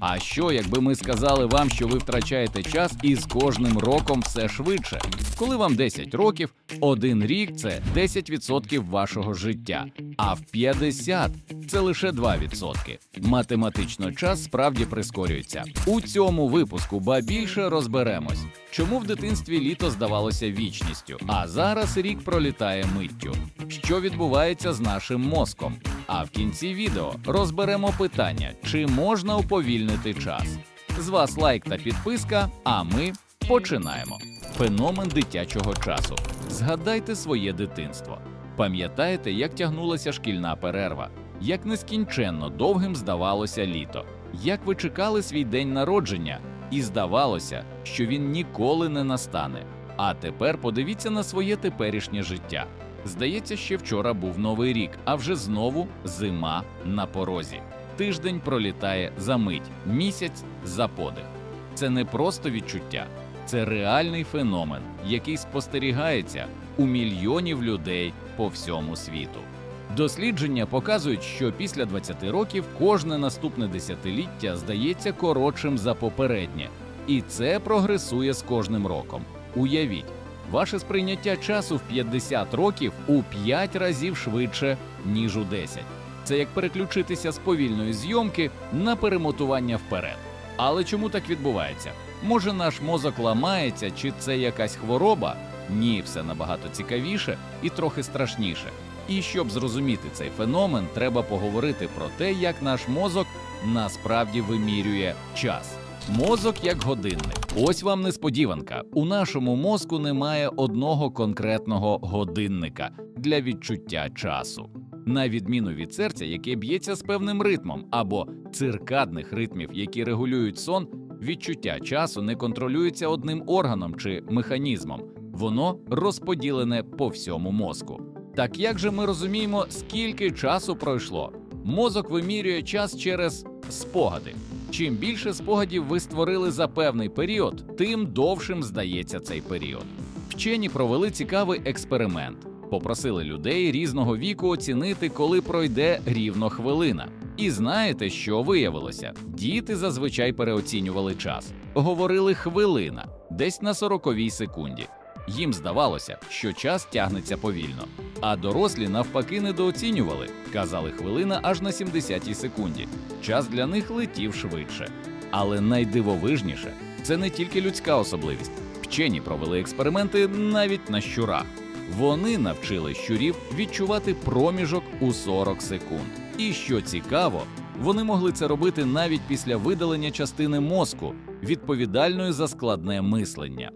А що, якби ми сказали вам, що ви втрачаєте час і з кожним роком все швидше? Коли вам 10 років, один рік це 10% вашого життя, а в 50 це лише 2%. Математично час справді прискорюється. У цьому випуску ба більше розберемось, чому в дитинстві літо здавалося вічністю, а зараз рік пролітає миттю. Що відбувається з нашим мозком? А в кінці відео розберемо питання, чи можна уповільнити час. З вас лайк та підписка, а ми починаємо. Феномен дитячого часу. Згадайте своє дитинство. Пам'ятаєте, як тягнулася шкільна перерва, як нескінченно довгим здавалося літо, як ви чекали свій день народження, і здавалося, що він ніколи не настане. А тепер подивіться на своє теперішнє життя. Здається, ще вчора був новий рік, а вже знову зима на порозі. Тиждень пролітає за мить, місяць за подих. Це не просто відчуття, це реальний феномен, який спостерігається у мільйонів людей по всьому світу. Дослідження показують, що після 20 років кожне наступне десятиліття здається коротшим за попереднє, і це прогресує з кожним роком. Уявіть, ваше сприйняття часу в 50 років у 5 разів швидше, ніж у 10. Це як переключитися з повільної зйомки на перемотування вперед. Але чому так відбувається? Може, наш мозок ламається, чи це якась хвороба? Ні, все набагато цікавіше і трохи страшніше. І щоб зрозуміти цей феномен, треба поговорити про те, як наш мозок насправді вимірює час. Мозок як годинник. Ось вам несподіванка. У нашому мозку немає одного конкретного годинника для відчуття часу. На відміну від серця, яке б'ється з певним ритмом, або циркадних ритмів, які регулюють сон, відчуття часу не контролюється одним органом чи механізмом, воно розподілене по всьому мозку. Так як же ми розуміємо, скільки часу пройшло? Мозок вимірює час через спогади. Чим більше спогадів ви створили за певний період, тим довшим здається цей період. Вчені провели цікавий експеримент. Попросили людей різного віку оцінити, коли пройде рівно хвилина. І знаєте, що виявилося? Діти зазвичай переоцінювали час. Говорили хвилина, десь на 40-й секунді. Їм здавалося, що час тягнеться повільно. А дорослі навпаки недооцінювали, казали хвилина аж на 70-й секунді. Час для них летів швидше. Але найдивовижніше це не тільки людська особливість. Вчені провели експерименти навіть на щурах. Вони навчили щурів відчувати проміжок у 40 секунд. І що цікаво, вони могли це робити навіть після видалення частини мозку, відповідальної за складне мислення.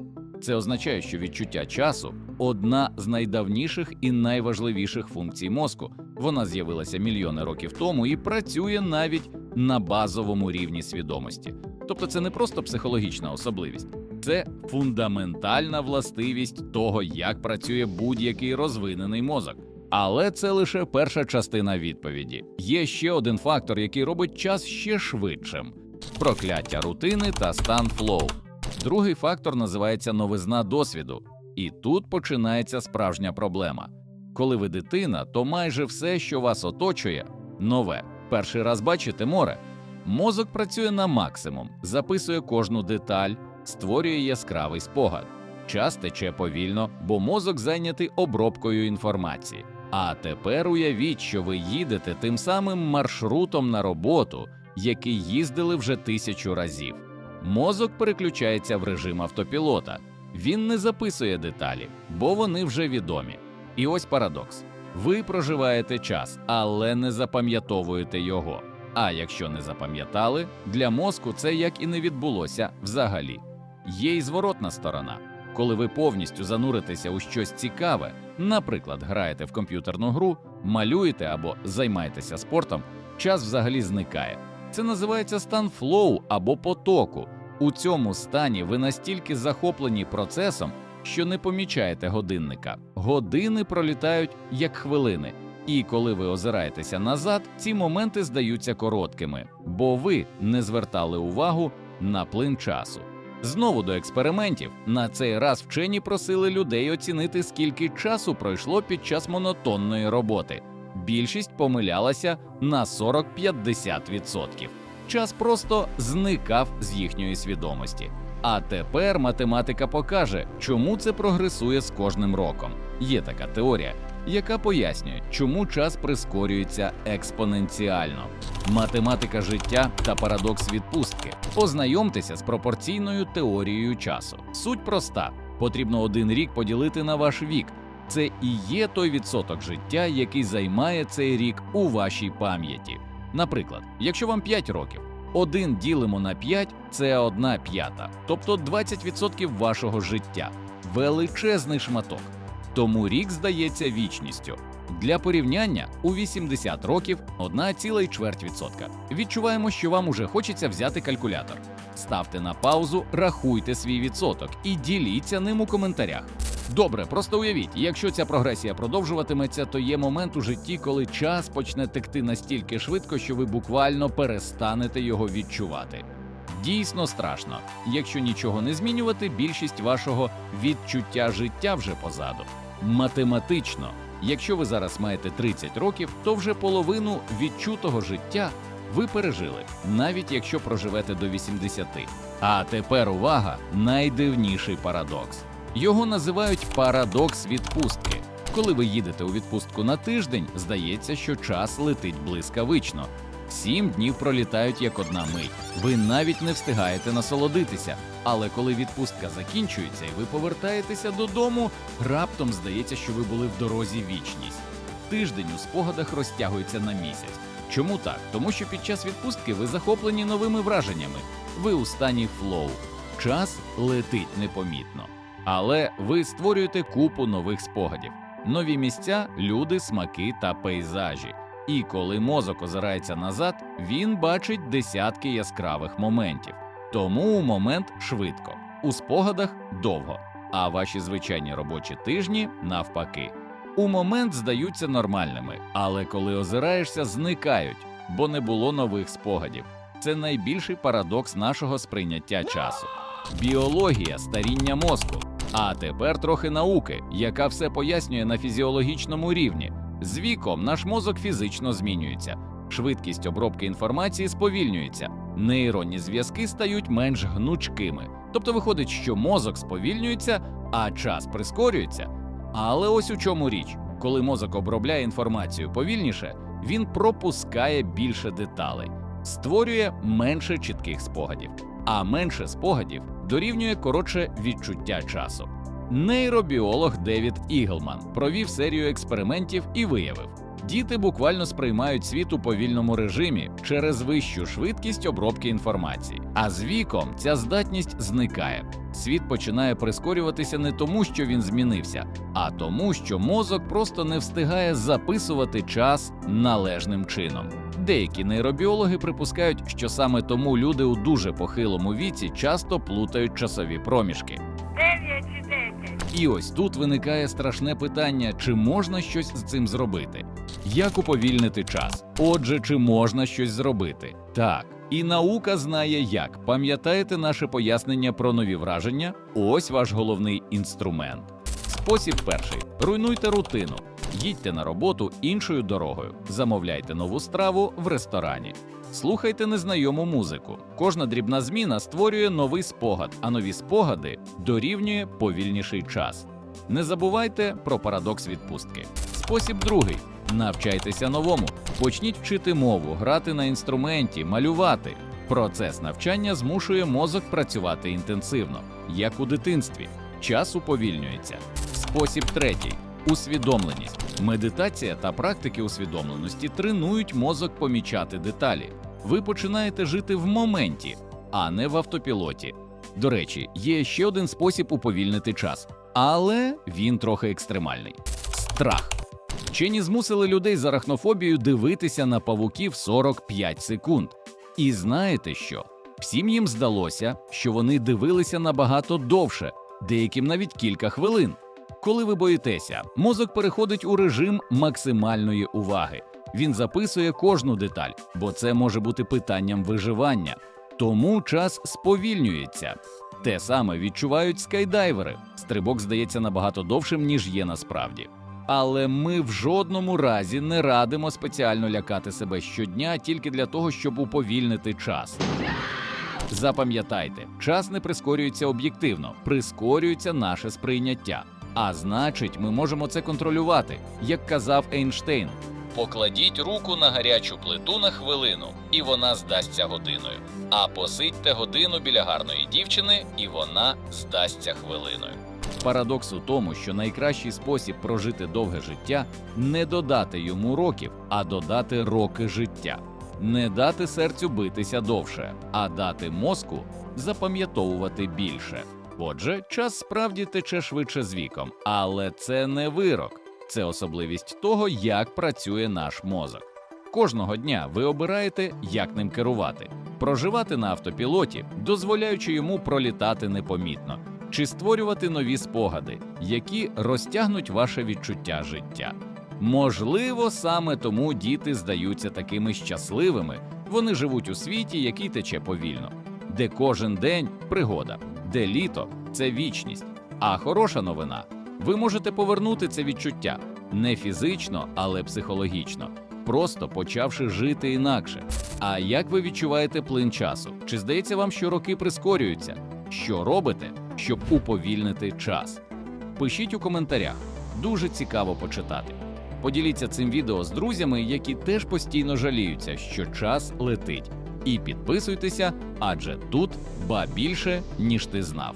Це означає, що відчуття часу одна з найдавніших і найважливіших функцій мозку. Вона з'явилася мільйони років тому і працює навіть на базовому рівні свідомості. Тобто, це не просто психологічна особливість, це фундаментальна властивість того, як працює будь-який розвинений мозок. Але це лише перша частина відповіді. Є ще один фактор, який робить час ще швидшим: прокляття рутини та стан флоу. Другий фактор називається новизна досвіду, і тут починається справжня проблема. Коли ви дитина, то майже все, що вас оточує, нове. Перший раз бачите море. Мозок працює на максимум, записує кожну деталь, створює яскравий спогад. Час тече повільно, бо мозок зайнятий обробкою інформації. А тепер уявіть, що ви їдете тим самим маршрутом на роботу, який їздили вже тисячу разів. Мозок переключається в режим автопілота. Він не записує деталі, бо вони вже відомі. І ось парадокс: ви проживаєте час, але не запам'ятовуєте його. А якщо не запам'ятали, для мозку це як і не відбулося взагалі. Є й зворотна сторона. Коли ви повністю зануритеся у щось цікаве, наприклад, граєте в комп'ютерну гру, малюєте або займаєтеся спортом, час взагалі зникає. Це називається стан флоу або потоку. У цьому стані ви настільки захоплені процесом, що не помічаєте годинника. Години пролітають як хвилини. І коли ви озираєтеся назад, ці моменти здаються короткими, бо ви не звертали увагу на плин часу. Знову до експериментів на цей раз вчені просили людей оцінити, скільки часу пройшло під час монотонної роботи. Більшість помилялася на 40-50%. час просто зникав з їхньої свідомості. А тепер математика покаже, чому це прогресує з кожним роком. Є така теорія, яка пояснює, чому час прискорюється експоненціально. Математика життя та парадокс відпустки. Познайомтеся з пропорційною теорією часу. Суть проста: потрібно один рік поділити на ваш вік. Це і є той відсоток життя, який займає цей рік у вашій пам'яті. Наприклад, якщо вам 5 років, один ділимо на 5 – це одна п'ята, тобто 20% вашого життя. Величезний шматок. Тому рік здається вічністю. Для порівняння у 80 років 1,4%. Відчуваємо, що вам уже хочеться взяти калькулятор. Ставте на паузу, рахуйте свій відсоток і діліться ним у коментарях. Добре, просто уявіть, якщо ця прогресія продовжуватиметься, то є момент у житті, коли час почне текти настільки швидко, що ви буквально перестанете його відчувати. Дійсно страшно. Якщо нічого не змінювати, більшість вашого відчуття життя вже позаду. Математично, якщо ви зараз маєте 30 років, то вже половину відчутого життя ви пережили, навіть якщо проживете до 80. А тепер увага, найдивніший парадокс. Його називають парадокс відпустки. Коли ви їдете у відпустку на тиждень, здається, що час летить блискавично. Сім днів пролітають як одна мить. Ви навіть не встигаєте насолодитися. Але коли відпустка закінчується і ви повертаєтеся додому, раптом здається, що ви були в дорозі вічність. Тиждень у спогадах розтягується на місяць. Чому так? Тому що під час відпустки ви захоплені новими враженнями. Ви у стані флоу. Час летить непомітно. Але ви створюєте купу нових спогадів, нові місця, люди, смаки та пейзажі. І коли мозок озирається назад, він бачить десятки яскравих моментів. Тому момент швидко, у спогадах довго, а ваші звичайні робочі тижні навпаки. У момент здаються нормальними, але коли озираєшся, зникають, бо не було нових спогадів. Це найбільший парадокс нашого сприйняття часу. Біологія старіння мозку. А тепер трохи науки, яка все пояснює на фізіологічному рівні. З віком наш мозок фізично змінюється, швидкість обробки інформації сповільнюється, нейронні зв'язки стають менш гнучкими. Тобто виходить, що мозок сповільнюється, а час прискорюється. Але ось у чому річ: коли мозок обробляє інформацію повільніше, він пропускає більше деталей, створює менше чітких спогадів, а менше спогадів дорівнює коротше відчуття часу. Нейробіолог Девід Іглман провів серію експериментів і виявив, діти буквально сприймають світ у повільному режимі через вищу швидкість обробки інформації. А з віком ця здатність зникає. Світ починає прискорюватися не тому, що він змінився, а тому, що мозок просто не встигає записувати час належним чином. Деякі нейробіологи припускають, що саме тому люди у дуже похилому віці часто плутають часові проміжки. І ось тут виникає страшне питання: чи можна щось з цим зробити? Як уповільнити час? Отже, чи можна щось зробити? Так. І наука знає як. Пам'ятаєте наше пояснення про нові враження? Ось ваш головний інструмент. Спосіб перший: руйнуйте рутину. Їдьте на роботу іншою дорогою, замовляйте нову страву в ресторані. Слухайте незнайому музику. Кожна дрібна зміна створює новий спогад, а нові спогади дорівнює повільніший час. Не забувайте про парадокс відпустки. Спосіб другий: навчайтеся новому. Почніть вчити мову, грати на інструменті, малювати. Процес навчання змушує мозок працювати інтенсивно, як у дитинстві. Час уповільнюється. Спосіб третій усвідомленість. Медитація та практики усвідомленості тренують мозок помічати деталі. Ви починаєте жити в моменті, а не в автопілоті. До речі, є ще один спосіб уповільнити час, але він трохи екстремальний страх. Вчені змусили людей з арахнофобією дивитися на павуків 45 секунд. І знаєте що? Всім їм здалося, що вони дивилися набагато довше, деяким навіть кілька хвилин. Коли ви боїтеся, мозок переходить у режим максимальної уваги. Він записує кожну деталь, бо це може бути питанням виживання. Тому час сповільнюється. Те саме відчувають скайдайвери. Стрибок здається набагато довшим, ніж є насправді. Але ми в жодному разі не радимо спеціально лякати себе щодня тільки для того, щоб уповільнити час. Запам'ятайте, час не прискорюється об'єктивно, прискорюється наше сприйняття. А значить, ми можемо це контролювати, як казав Ейнштейн. Покладіть руку на гарячу плиту на хвилину, і вона здасться годиною. А посидьте годину біля гарної дівчини, і вона здасться хвилиною. Парадокс у тому, що найкращий спосіб прожити довге життя не додати йому років, а додати роки життя. Не дати серцю битися довше, а дати мозку запам'ятовувати більше. Отже, час справді тече швидше з віком, але це не вирок, це особливість того, як працює наш мозок. Кожного дня ви обираєте, як ним керувати, проживати на автопілоті, дозволяючи йому пролітати непомітно, чи створювати нові спогади, які розтягнуть ваше відчуття життя. Можливо, саме тому діти здаються такими щасливими. Вони живуть у світі, який тече повільно, де кожен день пригода, де літо це вічність. А хороша новина ви можете повернути це відчуття не фізично, але психологічно, просто почавши жити інакше. А як ви відчуваєте плин часу? Чи здається вам, що роки прискорюються? Що робите, щоб уповільнити час? Пишіть у коментарях. Дуже цікаво почитати. Поділіться цим відео з друзями, які теж постійно жаліються, що час летить. І підписуйтеся, адже тут ба більше, ніж ти знав.